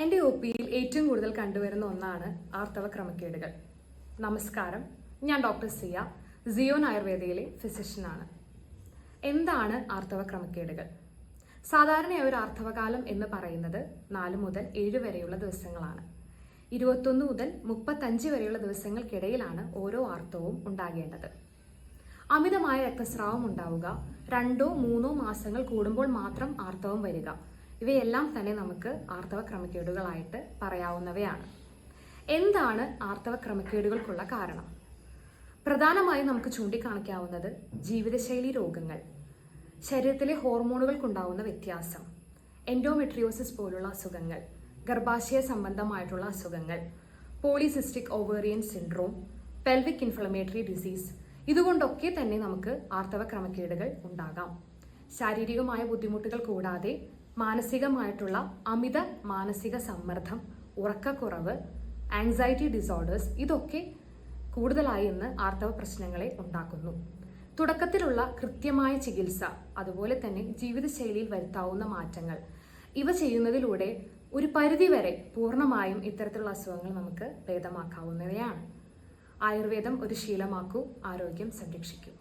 എന്റെ ഒ പിയിൽ ഏറ്റവും കൂടുതൽ കണ്ടുവരുന്ന ഒന്നാണ് ആർത്തവ ക്രമക്കേടുകൾ നമസ്കാരം. ഞാൻ ഡോക്ടർ സിയ സിയോൺ ആയുർവേദയിലെ ഫിസിഷ്യനാണ് എന്താണ് ആർത്തവ ക്രമക്കേടുകൾ സാധാരണയായി ഒരു ആർത്തവകാലം എന്ന് പറയുന്നത് നാല് മുതൽ ഏഴ് വരെയുള്ള ദിവസങ്ങളാണ്. ഇരുപത്തൊന്ന് മുതൽ മുപ്പത്തഞ്ച് വരെയുള്ള ദിവസങ്ങൾക്കിടയിലാണ് ഓരോ ആർത്തവവും ഉണ്ടാകേണ്ടത്. അമിതമായ രക്തസ്രാവം ഉണ്ടാവുക രണ്ടോ മൂന്നോ മാസങ്ങൾ കൂടുമ്പോൾ മാത്രം ആർത്തവം വരിക ഇവയെല്ലാം തന്നെ നമുക്ക് ആർത്തവ ക്രമക്കേടുകളായിട്ട് പറയാവുന്നവയാണ്. എന്താണ് ആർത്തവ ക്രമക്കേടുകൾക്കുള്ള കാരണം? പ്രധാനമായും നമുക്ക് ചൂണ്ടിക്കാണിക്കാവുന്നത് ജീവിതശൈലി രോഗങ്ങൾ ശരീരത്തിലെ ഹോർമോണുകൾക്കുണ്ടാവുന്ന വ്യത്യാസം എൻഡോമെട്രിയോസിസ് പോലുള്ള അസുഖങ്ങൾ ഗർഭാശയ സംബന്ധമായിട്ടുള്ള അസുഖങ്ങൾ polycystic ovarian syndrome pelvic inflammatory disease ഇതുകൊണ്ടൊക്കെ തന്നെ നമുക്ക് ആർത്തവ ക്രമക്കേടുകൾ ഉണ്ടാകാം. ശാരീരികമായ ബുദ്ധിമുട്ടുകൾ കൂടാതെ മാനസികമായിട്ടുള്ള അമിത മാനസിക സമ്മർദ്ദം ഉറക്കക്കുറവ് ആങ്സൈറ്റി ഡിസോർഡേഴ്സ് ഇതൊക്കെ കൂടുതലായി ഇന്ന് ആർത്തവ പ്രശ്നങ്ങളെ ഉണ്ടാക്കുന്നു. തുടക്കത്തിലുള്ള കൃത്യമായ ചികിത്സ അതുപോലെ തന്നെ ജീവിതശൈലിയിൽ വരുത്താവുന്ന മാറ്റങ്ങൾ ഇവ ചെയ്യുന്നതിലൂടെ ഒരു പരിധിവരെ പൂർണമായും ഇത്തരത്തിലുള്ള അസുഖങ്ങൾ നമുക്ക് ഭേദമാക്കാവുന്നവയാണ്. ആയുർവേദം ഒരു ശീലമാക്കൂ ആരോഗ്യം സംരക്ഷിക്കൂ.